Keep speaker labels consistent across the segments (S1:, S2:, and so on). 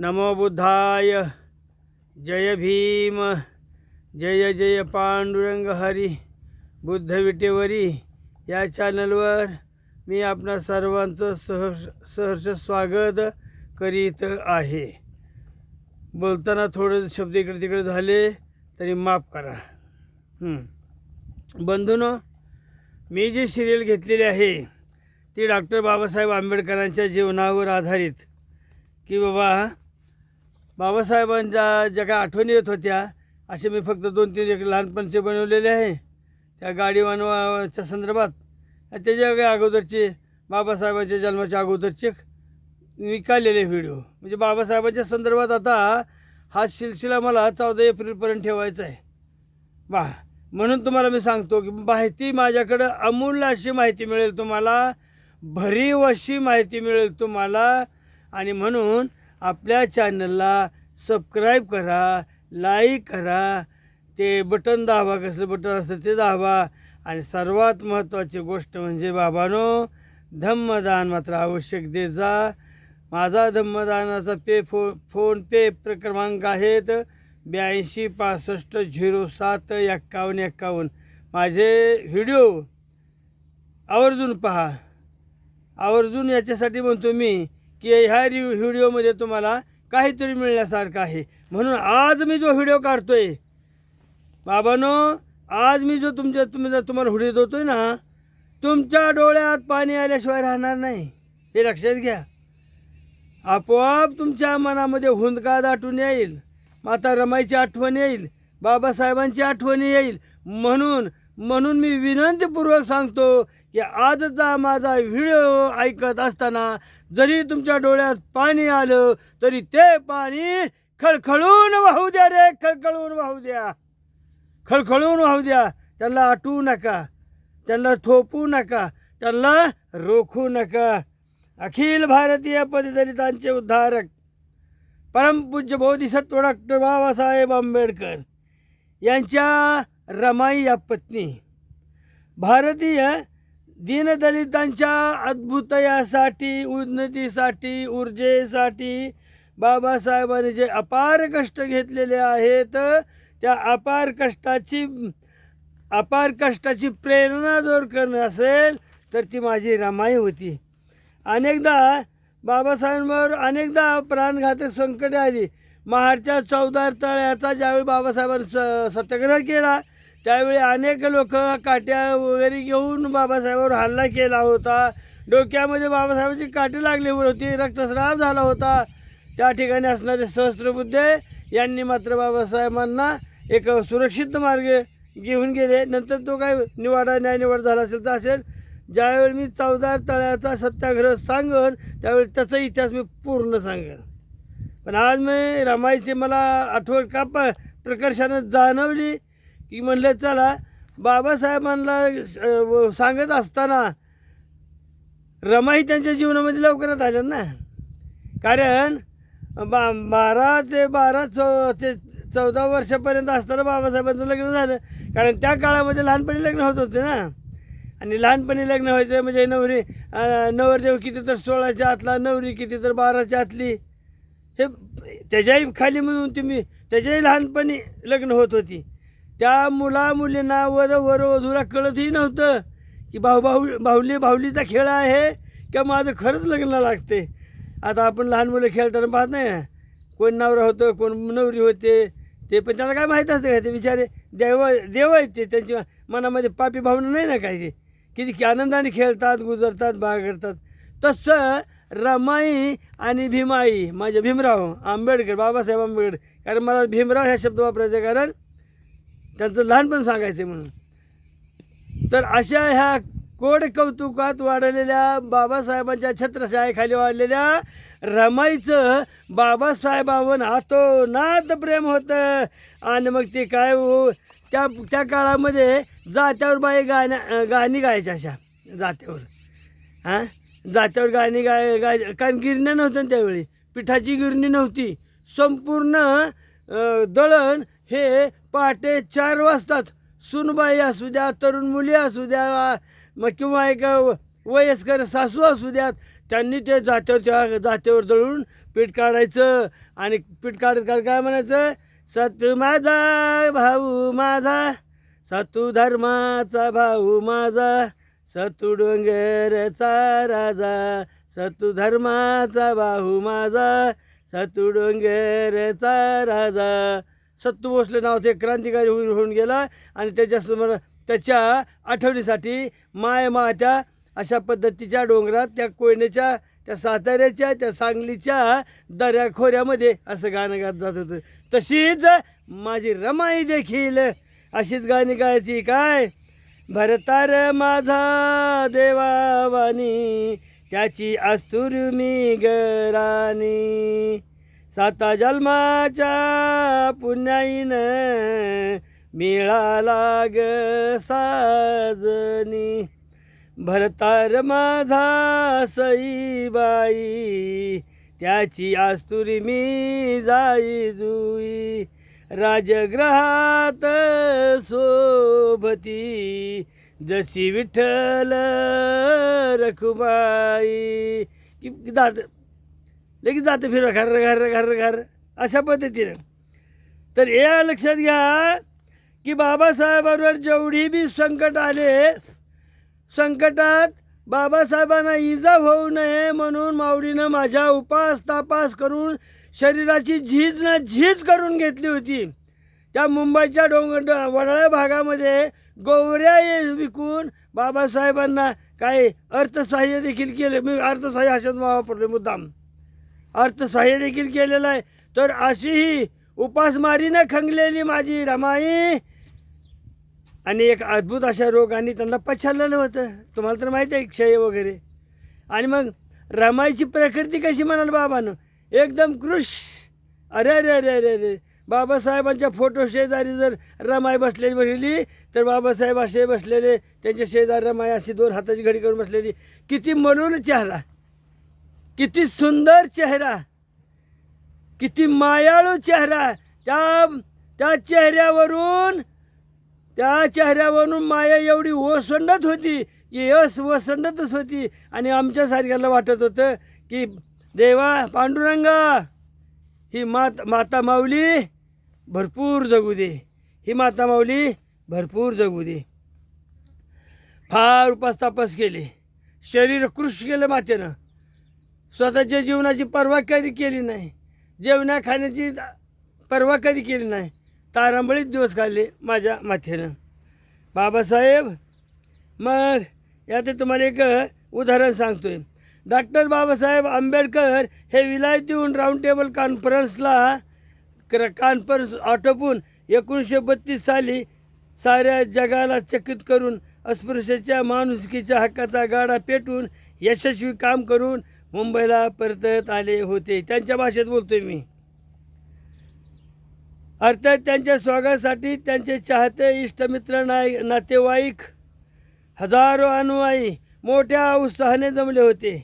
S1: नमो बुद्धाय। जय भीम। जय जय पांडुरंग हरी। बुद्ध विटेवरी या चॅनलवर मी आपणा सर्वांचं सहर्ष सहर्ष स्वागत करीत आहे. बोलताना थोडं शब्द इकडे तिकडे झाले तरी माफ करा. बंधून मी जी सिरियल घेतलेली आहे ती डॉक्टर बाबासाहेब आंबेडकरांच्या जीवनावर आधारित. की बाबा बाबासाहेबांच्या ज्या काही आठवणी येत होत्या असे मी फक्त दोन तीन एक लहानपणचे बनवलेले आहे. त्या गाडी बनवाच्या संदर्भात. त्याच्या काही अगोदरचे बाबासाहेबांच्या जन्माच्या अगोदरचे मी काढलेले व्हिडिओ. म्हणजे बाबासाहेबांच्या संदर्भात आता हा सिलसिला मला चौदा एप्रिलपर्यंत ठेवायचा आहे. वा म्हणून तुम्हाला मी सांगतो की माहिती माझ्याकडं अमूल्य अशी माहिती मिळेल तुम्हाला भरीव अशी माहिती मिळेल तुम्हाला. आणि म्हणून आपल्या चॅनलला सबस्क्राईब करा लाईक करा ते बटन दाबा कसलं बटन असतं ते दाबा. आणि सर्वात महत्त्वाची गोष्ट म्हणजे बाबानो धम्मदान मात्र आवश्यक दे जा. माझा धम्मदानाचा पे फो फोन पे प्र क्रमांक आहेत ब्याऐंशी पासष्ट झिरो सात एक्कावन्न एक्कावन्न. माझे व्हिडिओ आवर्जून पहा. आवर्जून याच्यासाठी म्हणतो मी की ह्या रि व्हिडिओमध्ये तुम्हाला काहीतरी मिळण्यासारखं आहे. म्हणून आज मी जो व्हिडिओ काढतो आहे बाबानो आज मी जो तुमच्या तुम्ही जर तुम्हाला व्हिडिओ आहे ना तुमच्या डोळ्यात पाणी आल्याशिवाय राहणार नाही. हे लक्षात घ्या. आपोआप तुमच्या मनामध्ये हुंदका दाटून येईल माता रमाईची आठवण येईल बाबासाहेबांची आठवण येईल. म्हणून म्हणून मी विनंतीपूर्वक सांगतो की आजचा माझा व्हिडिओ ऐकत असताना जरी तुमच्या डोळ्यात पाणी आलं तरी ते पाणी खळखळून वाहू द्या रे खळखळून वाहू द्या. खळखळून वाहू द्या. त्यांना आटवू नका. त्यांना थोपू नका. त्यांना रोखू नका. अखिल भारतीय पददलितांचे उद्धारक परमपूज्य बोधिसत्व डॉक्टर बाबासाहेब आंबेडकर यांच्या रमाई या पत्नी भारतीय दीनदलितांच्या अद्भुतयासाठी उन्नतीसाठी ऊर्जेसाठी बाबासाहेबांनी जे अपार कष्ट घेतलेले आहेत त्या अपार कष्टाची अपार कष्टाची प्रेरणा जर करणं असेल तर ती माझी रमाई होती. अनेकदा बाबासाहेबांवर अनेकदा प्राणघातक संकटे आली. महाडच्या चौदार तळ्याचा ज्यावेळी बाबासाहेबांनी स सत्याग्रह केला त्यावेळी अनेक लोक काट्या वगैरे घेऊन बाबासाहेबांवर हल्ला केला होता. डोक्यामध्ये बाबासाहेबांची काटे लागली होती रक्तस्राव झाला होता. त्या ठिकाणी असणारे सहस्त्रबुद्धे यांनी मात्र बाबासाहेबांना एक सुरक्षित मार्ग घेऊन गेले. नंतर तो काय निवाडा न्यायनिवाड झाला असेल तर असेल. ज्यावेळी मी चौदार तळ्याचा सत्याग्रह सांगन त्यावेळी त्याचा इतिहास मी पूर्ण सांगेन. पण आज मी रमाईची मला आठवण का प प्रकर्षानं जाणवली? की म्हणलं चला. बाबासाहेबांना सांगत असताना रमाई त्यांच्या जीवनामध्ये लवकरच आल्या ना. कारण बा बारा ते बारा चौ ते चौदा वर्षापर्यंत असताना बाबासाहेबांचं लग्न झालं. कारण त्या काळामध्ये लहानपणी लग्न होत होते ना. आणि लहानपणी लग्न व्हायचं म्हणजे नवरी नवरदेव किती तर सोळाच्या आतला नवरी किती तर बाराच्या आतली. हे त्याच्याही खाली म्हणून तुम्ही त्याच्याही लहानपणी लग्न होत होती. त्या मुला मुलींना वर वर वधूला कळतही नव्हतं की भाऊ भाऊ भाऊली भाऊलीचा खेळ आहे किंवा माझं खरंच लग्न लागते? आता आपण लहान मुलं खेळताना पाहत नाही कोण नवरा होतं कोण नवरी होते ते पण त्याला काय माहीत असतं का? ते विचारे देव देव आहेत ते. त्यांच्या मनामध्ये पापी भावना नाही ना काही? किती आनंदाने खेळतात गुजरतात बागडतात तसं रमाई आणि भीमाई माझे भीमराव आंबेडकर बाबासाहेब आंबेडकर. कारण मला भीमराव ह्या शब्द वापरायचा कारण त्यांचं लहानपण सांगायचं म्हणून. तर अशा ह्या कोड कौतुकात वाढलेल्या बाबासाहेबांच्या छत्रशाहेखाली वाढलेल्या रमाईचं बाबासाहेबांवर नात प्रेम होतं. आणि मग ते काय हो त्या त्या काळामध्ये जात्यावर बाई गाण्या गाणी गायच्या अशा जात्यावर. हां? जात्यावर गाणी गाय गाय कारण गिरण्या नव्हत्या ना त्यावेळी. पिठाची गिरणी नव्हती. संपूर्ण दळण हे पहाटे चार वाजताच सुनबाई असू द्या तरुण मुली असू द्या मग किंवा एक वयस्कर सासू असू द्यात त्यांनी ते जात्यावर त्या जात्यावर दळून पीठ काढायचं आणि पीठ काढत काढत काय म्हणायचं? सतू माझा भाऊ माझा सतू धर्माचा भाऊ माझा सतू डोंगरचा राजा सतू धर्माचा भाऊ माझा सतू डोंगरचा राजा. सत्तू भोसले नावाचे एक क्रांतिकारी होऊन होऊन गेला आणि त्याच्यासमोर त्याच्या आठवणीसाठी माय मात्या अशा पद्धतीच्या डोंगरात त्या कोयनेच्या त्या साताऱ्याच्या त्या सांगलीच्या दऱ्या खोऱ्यामध्ये असं गाणं गात जात होतं. तशीच माझी रमाई देखील अशीच गाणी गायची. काय? भरतार माझा देवावानी त्याची अस्तुर मी गराणी साता जन्माच्या पुण्याईन मिळाला ग साजनी. भरतार माझा सईबाई त्याची आस्तुरी मी जाई जुई. राजग्रहात सोबती जशी विठ्ठल रखुमाई. की जात लगेच जातं फिरवा घर घर घर घर अशा पद्धतीनं. तर या लक्षात घ्या की बाबासाहेबांवर जेवढी बी संकट आले संकटात बाबासाहेबांना इजा होऊ नये म्हणून माऊलीनं माझ्या उपास तापास करून शरीराची झीज न झीज करून घेतली होती. त्या मुंबईच्या डोंगर वडाळ्या भागामध्ये गोवऱ्या विकून बाबासाहेबांना काही अर्थसहाय्य देखील केले. मी अर्थसहाय्य हा शब्द वापरले मुद्दाम. अर्थसहाय्य देखील केलेलं आहे. तर अशी ही उपासमारीनं खंगलेली माझी रमाई. आणि एक अद्भुत अशा रोगाने त्यांना पछाडलेलं होतं तुम्हाला तर माहीत आहे क्षय वगैरे. आणि मग रमाईची प्रकृती कशी म्हणाल बाबानं? एकदम कृष अरे अरे अरे अरे अरे. बाबासाहेबांच्या फोटो शेजारी जर रमाई बसलेली बसलेली तर बाबासाहेब असे बसलेले त्यांच्या शेजारी रमाई अशी दोन हाताची घडी करून बसलेली. किती मलून चेहरा. किती सुंदर चेहरा किती मायाळू चेहरा. त्या त्या चेहऱ्यावरून त्या चेहऱ्यावरून माया एवढी ओसंडत होती की यस ओसंडतच होती. आणि आमच्यासारख्याला वाटत होतं की देवा पांडुरंगा ही मात माता माऊली भरपूर जगू दे. ही माता माऊली भरपूर जगू दे. फार उपास तापास केले. शरीर कृष केलं मातेनं. स्वतःच्या जीवनाची पर्वा कधी केली नाही. जेवणा खाण्याची पर्वा कधी केली नाही. तारांबळीत दिवस काढले माझ्या माथेनं बाबासाहेब मग यात तुम्हाला एक उदाहरण सांगतोय. डॉक्टर बाबासाहेब आंबेडकर हे विलायतीहून राऊंड टेबल कॉन्फरन्सला क्र कॉन्फरन्स आटोपून एकोणीसशे बत्तीस साली साऱ्या जगाला चकित करून अस्पृश्याच्या माणुसकीच्या हक्काचा गाडा पेटून यशस्वी काम करून मुंबईला परतत आले होते. त्यांच्या भाषेत बोलतोय मी. अर्थात त्यांच्या स्वागतासाठी त्यांचे चाहते इष्टमित्र नाय नातेवाईक हजारो अनुयायी मोठ्या उत्साहाने जमले होते.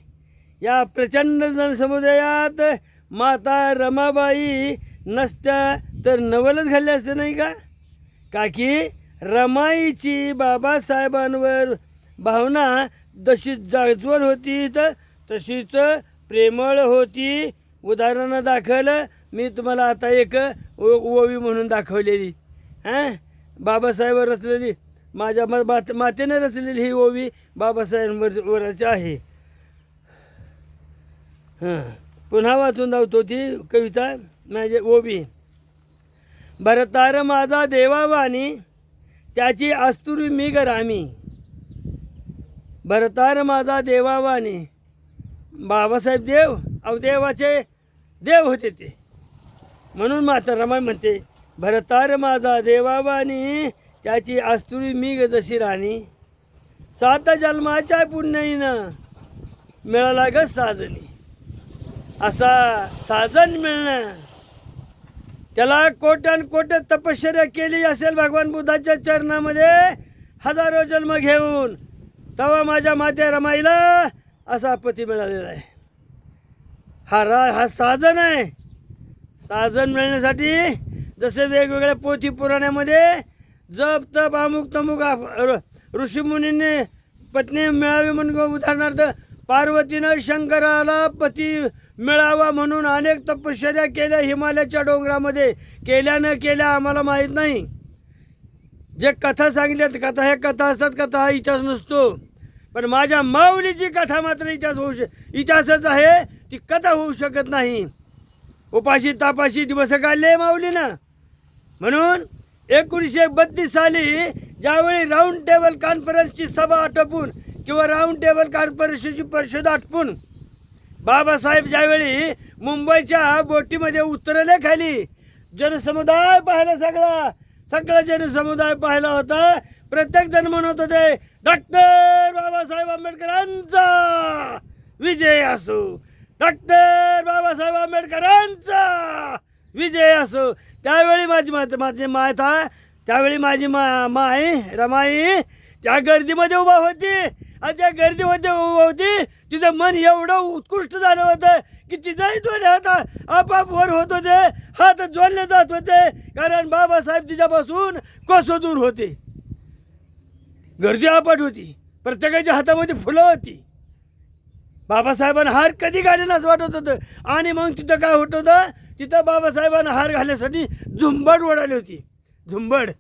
S1: या प्रचंड जनसमुदायात माता रमाबाई नसत्या तर नवलच घालले असते नाही का? काकी रमाईची बाबासाहेबांवर भावना जशी जागजवर होती तर तशीच प्रेमळ होती. उदाहरणं दाखल. मी तुम्हाला आता एक ओ- ओवी म्हणून दाखवलेली. हां? बाबासाहेब रचलेली. माझ्या मात मातेनं रचलेली ही ओवी बाबासाहेबांवर वरची आहे. हां. पुन्हा वाचून धावतो ती कविता माझी ओवी भरतार माझा देवावानी त्याची अस्तुरी मी गरामी भरतार माझा देवावानी बाबासाहेब देव अवदेवाचे देव होते ते. म्हणून माता रमाई म्हणते भरतार माझा देवाबानी त्याची आस्तुरी मी ग जशी राणी. सात जन्माच्या पुण्याईनं मिळाला ग साजनी. असा साजन मिळणं त्याला कोट्यान कोट तपश्चर्या केली असेल भगवान बुद्धाच्या चरणामध्ये हजारो जन्म घेऊन. तेव्हा माझ्या मात्या रमाईला असा पती मिळालेला आहे. हा रा हा साधन आहे. साधन मिळण्यासाठी जसे वेगवेगळ्या पोथी पुराण्यामध्ये जप तप अमुक तमुक आप- ऋषीमुनींनी पत्नी मिळावी म्हणून उदाहरणार्थ पार्वतीनं शंकराला पती मिळावा म्हणून अनेक तपश्चर्या केल्या हिमालयाच्या डोंगरामध्ये. केल्या न केल्या आम्हाला माहीत नाही. जे कथा सांगितल्यात कथा ह्या कथा असतात कथा हा इतिहास नसतो. पण माझ्या माऊलीची कथा मात्र इतिहास होऊ शक इतिहासच आहे. ती कथा होऊ शकत नाही. उपाशी तापाशी दिवस काढले माऊलीनं. म्हणून एकोणीसशे बत्तीस साली ज्यावेळी राऊंड टेबल कॉन्फरन्सची सभा आटोपून किंवा राऊंड टेबल कॉन्फरन्सची परिषद आटपून बाबासाहेब ज्यावेळी मुंबईच्या बोटीमध्ये उतरले खाली जनसमुदाय पाहिला सगळा सगळा जनसमुदाय पाहिला होता. प्रत्येक जण म्हणत होते डॉक्टर बाबासाहेब आंबेडकरांचा विजय असो. डॉक्टर बाबासाहेब आंबेडकरांचा विजय असो. त्यावेळी माझी मात माझी था त्यावेळी माझी मा माई रमाई त्या गर्दीमध्ये उभा होती. आणि त्या गर्दीमध्ये उभा होती. तिचं मन एवढं उत्कृष्ट झालं होतं. की तिचाही दोन्ही हात आपाप वर होत होते हात जोडले जात होते कारण बाबासाहेब तिच्यापासून कसं दूर होते? गर्दी आपट होती प्रत्येकाच्या हातामध्ये फुलं होती. बाबासाहेबांना हार कधी घालेलाच असं वाटत होतं? आणि मग तिथं काय होत होतं? तिथं बाबासाहेबांना हार घालण्यासाठी झुंबड ओढाली होती. झुंबड.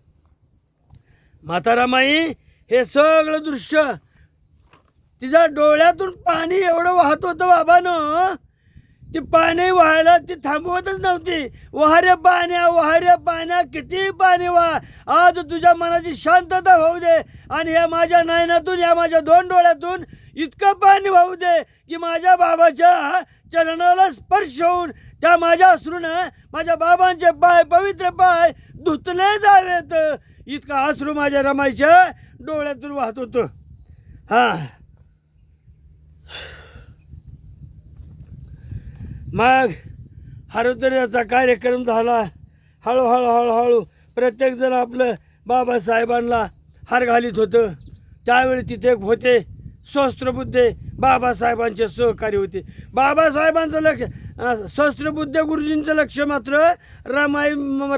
S1: म्हातारामाई हे सगळं दृश्य तिच्या डोळ्यातून पाणी एवढं वाहत होतं बाबानं ती पाणी वाहायला ती थांबवतच नव्हती. वाहऱ्या पाण्या वाहऱ्या पाण्या किती पाणी व्हा. आज तुझ्या मनाची शांतता होऊ दे आणि या माझ्या नयनातून या माझ्या दोन डोळ्यातून इतकं पाणी वाहू दे की माझ्या बाबाच्या चरणाला स्पर्श होऊन त्या माझ्या अश्रून माझ्या बाबांचे पाय पवित्र पाय धुतले जावेत. इतका अश्रू माझ्या रमाईच्या डोळ्यातून वाहत होतं. हां. मग हरतऱ्याचा कार्यक्रम झाला. हळूहळू हळूहळू प्रत्येकजण आपलं बाबासाहेबांना हार घालीत होतं. त्यावेळी तिथे एक होते सहस्त्रबुद्धे बाबासाहेबांचे सहकारी होते. बाबासाहेबांचं लक्ष सहस्त्रबुद्ध सहस्त्रबुद्धे गुरुजींचं लक्ष मात्र रमाई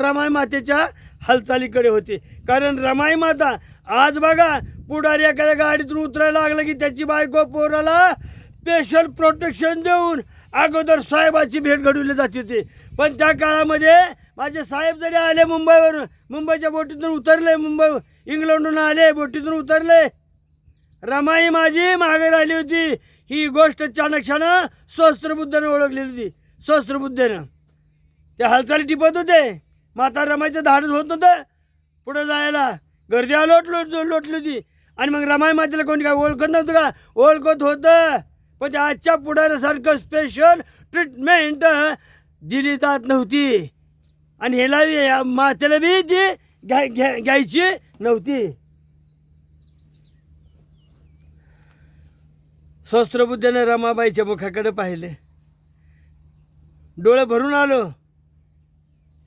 S1: रमाई मातेच्या हालचालीकडे होते. कारण रमाई माता आज बघा पुढारी एखाद्या गाडीतून उतरायला लागलं की त्याची बायको पोराला स्पेशल प्रोटेक्शन देऊन अगोदर साहेबाची भेट घडवली जाते होती. पण त्या काळामध्ये माझे साहेब जरी आले मुंबईवरून मुंबईच्या बोटीतून उतरले मुंबई इंग्लंडहून आले बोटीतून उतरले रमाई माझी मागे राहिली होती. ही गोष्ट चाणक्षानं सहस्त्रबुद्धानं ओळखलेली होती. सहस्त्रबुद्धेनं. ते हालचाली टिपत होते. माता रमाईचं धाडच होत नव्हतं. पुढं जायला गर्दी लोट लोटली होती. आणि मग रमाई मातेला कोणी काय ओळखत नव्हतं का? ओळखत होतं. पण आजच्या पुढाऱ्यासारखं स्पेशल ट्रीटमेंट दिली जात नव्हती. आणि ह्याला मातेला बी ती घ्या घ्या घ्यायची नव्हती. सहस्त्रबुद्धीने रमाबाईच्या मुखाकडे पाहिले. डोळं भरून आलो.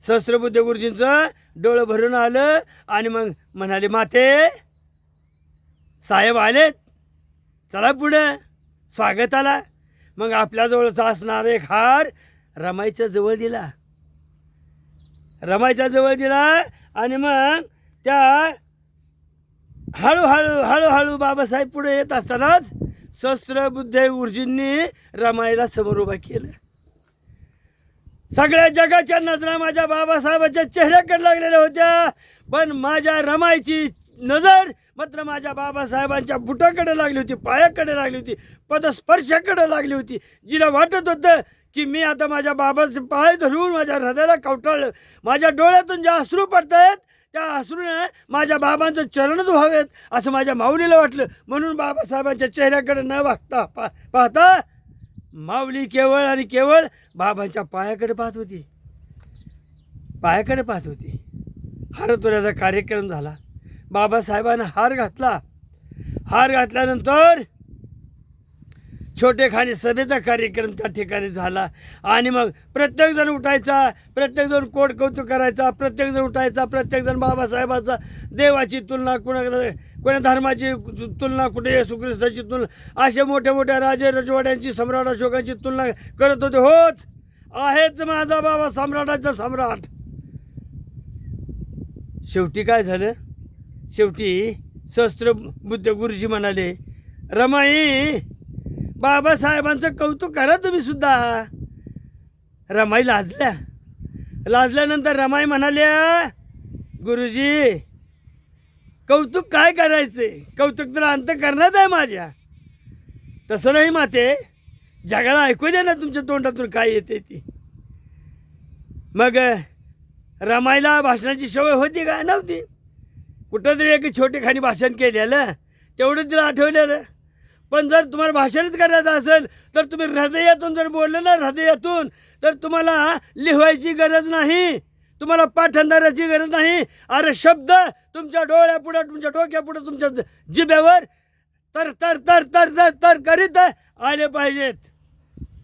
S1: सहस्त्रबुद्ध गुरुजींचं डोळं भरून आलं आणि मग म्हणाले माते साहेब आलेत. चला पुढं. स्वागताला. मग आपल्याजवळचा असणारा एक हार रमाईच्या जवळ दिला. रमाईच्या जवळ दिला आणि मग त्या हळूहळू हळूहळू बाबासाहेब पुढे येत असतानाच शस्त्रबुद्ध उर्जींनी रमाईला समोर उभा केलं. सगळ्या जगाच्या नजरा माझ्या बाबासाहेबाच्या चेहऱ्याकडे लागलेल्या होत्या. पण माझ्या रमाईची नजर मात्र माझ्या बाबासाहेबांच्या बुटाकडे लागली होती पायाकडे लागली होती पदस्पर्शाकडे लागली होती. जिला वाटत होतं की मी आता माझ्या बाबाचे पाय धरून माझ्या हृदयाला कवटाळलं. माझ्या डोळ्यातून ज्या अश्रू पडत आहेत त्या अश्रूने माझ्या बाबांचं चरणच व्हावेत असं माझ्या माऊलीला वाटलं. म्हणून बाबासाहेबांच्या चेहऱ्याकडे न बघता पा पाहता माऊली केवळ आणि केवळ बाबांच्या पायाकडे पाहत होती. पायाकडे पाहत होती. हरतोऱ्याचा कार्यक्रम झाला. बाबासाहेबांना हार घातला. हार घातल्यानंतर छोटे खाणे सभेचा कार्यक्रम त्या ठिकाणी झाला. आणि मग प्रत्येकजण उठायचा प्रत्येकजण कोट कौतुक करायचा प्रत्येकजण उठायचा प्रत्येकजण बाबासाहेबाचा देवाची तुलना कुणा कोणा धर्माची तुलना कुठे सुख्रिस्ताची ख्रिस्ताची तुलना अशा मोठ्या मोठ्या राजे रजवाड्यांची सम्राट अशोकांची तुलना करत होते. होच! आहेच माझा बाबा सम्राटाचा सम्राट. शेवटी काय झालं? शेवटी शस्त्र बुद्ध गुरुजी म्हणाले रमाई बाबासाहेबांचं कौतुक करा तुम्ही सुद्धा. रमाई लाजल्या. लाजल्यानंतर रमाई म्हणाल्या गुरुजी कौतुक काय करायचे? कौतुक तर अंत करण्यात आहे माझ्या. तसं नाही माते जगाला ऐकू दे ना तुमच्या तोंडातून काय येते ती. मग रमायला भाषणाची सवय होती काय नव्हती. कुठं तरी एक छोटेखानी भाषण केलेलं तेवढं तिला आठवलेलं पण जर तुम्हाला भाषणच करायचं असेल तर तुम्ही हृदयातून जर बोललं ना हृदयातून तर तुम्हाला लिहायची गरज नाही. तुम्हाला पाठांतराची गरज नाही. अरे शब्द तुमच्या डोळ्यापुढं तुमच्या डोक्यापुढं तुमच्या जिभ्यावर तर तर तर तर तर तर करीत आले पाहिजेत.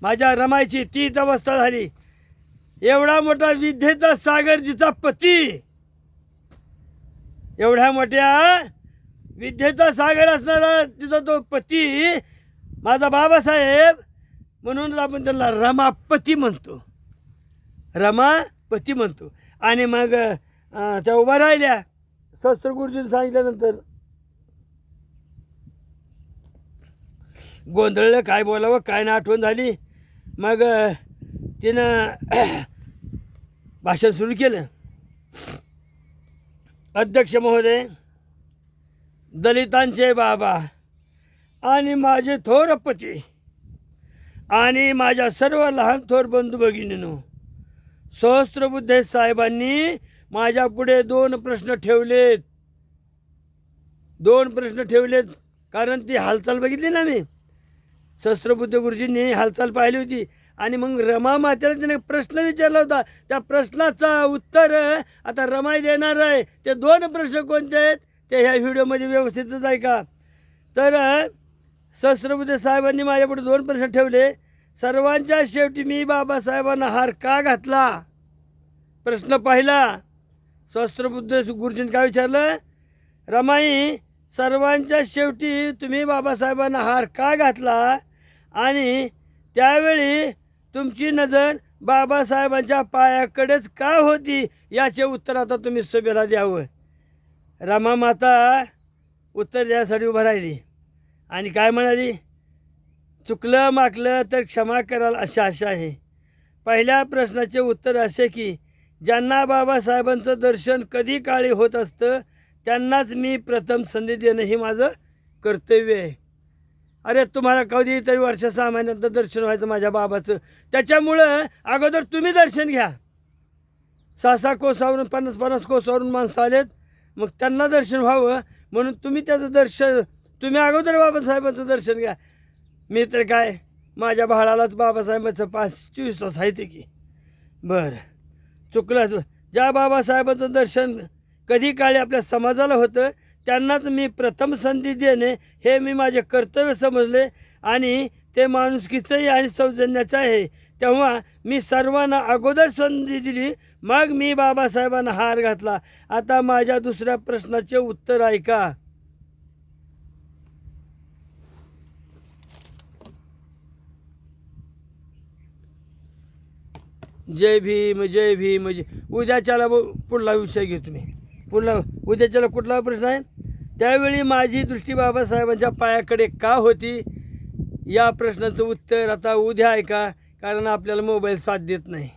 S1: माझ्या रमायची तीच अवस्था झाली. एवढा मोठा विद्येचा सागर जिचा पती. एवढ्या मोठ्या विद्येचा सागर असणारा तिचा तो पती माझा बाबासाहेब म्हणून आपण त्यांना रमापती म्हणतो. रमापती म्हणतो. आणि मग त्या उभा राहिल्या. शस्त्र गुरुजीने सांगितल्यानंतर गोंधळलं काय बोलावं काय ना आठवण झाली. मग तिनं भाषण सुरू केलं. अध्यक्ष महोदय दलितांचे बाबा आणि माझे थोर पती आणि माझ्या सर्व लहान थोर बंधू भगिनीनो सहस्त्रबुद्धे साहेबांनी माझ्यापुढे दोन प्रश्न ठेवलेत. दोन प्रश्न ठेवलेत कारण ती हालचाल बघितली ना मी. सहस्त्रबुद्ध गुरुजींनी हालचाल पाहिली होती. आणि मग रमा मातेला त्याने प्रश्न विचारला होता. त्या प्रश्नाचा उत्तर आता रमाई देणार आहे. ते दोन प्रश्न कोणते आहेत? ते ह्या व्हिडिओमध्ये व्यवस्थितच आहे का? तर सहस्त्रबुद्ध साहेबांनी माझ्यापुढे दोन प्रश्न ठेवले. सर्वांच्या शेवटी मी बाबासाहेबांना हार का घातला? प्रश्न पाहिला. सहस्त्रबुद्ध गुरुजींनी काय विचारलं? रमाई सर्वांच्या शेवटी तुम्ही बाबासाहेबांना हार का घातला? आणि त्यावेळी तुमची नजर बाबासाहेबांच्या पायाकडेच का होती याचे उत्तर आता तुम्ही सभेला द्यावं. रमा माता उत्तर द्यासाठी उभं राहिली. आणि काय म्हणाली? चुकलं माकलं तर क्षमा कराल अशी आशा आहे. पहिल्या प्रश्नाचे उत्तर असे की ज्यांना बाबासाहेबांचं दर्शन कधी काळी होत असतं त्यांनाच मी प्रथम संधी देणं हे माझं कर्तव्य आहे. अरे तुम्हाला कधी तरी वर्ष सहा महिन्यानंतर दर्शन व्हायचं माझ्या बाबाचं. त्याच्यामुळं अगोदर तुम्ही दर्शन घ्या. सहा सहा कोसावरून पन्नास पन्नास कोसावरून माणसं आलेत. मग त्यांना दर्शन व्हावं. म्हणून तुम्ही त्याचं दर्शन तुम्ही अगोदर बाबासाहेबांचं दर्शन घ्या. मी तर काय माझ्या भाळालाच बाबासाहेबांचं पाच चोवीस तास आहे ते की. बरं. चुकलं ज्या बाबासाहेबांचं दर्शन कधी काळी आपल्या समाजाला होतं त्यांनाच मी प्रथम संधी देणे हे मी माझे कर्तव्य समजले आणि ते माणुसकीचंही आणि सौजन्याचं आहे. तेव्हा मी सर्वांना अगोदर संधी दिली मग मी बाबासाहेबांना हार घातला. आता माझ्या दुसऱ्या प्रश्नाचे उत्तर ऐका. जय भीम जय भीम जय. उद्याच्याला ब- पुढला विषय घेऊ तुम्ही. पुढला उद्याच्याला कुठला प्रश्न आहे? त्यावेळी माझी दृष्टी बाबासाहेबांच्या पायाकडे का होती? या प्रश्नाचं उत्तर आता उद्या ऐका कारण आपल्याला मोबाईल साथ देत नाही.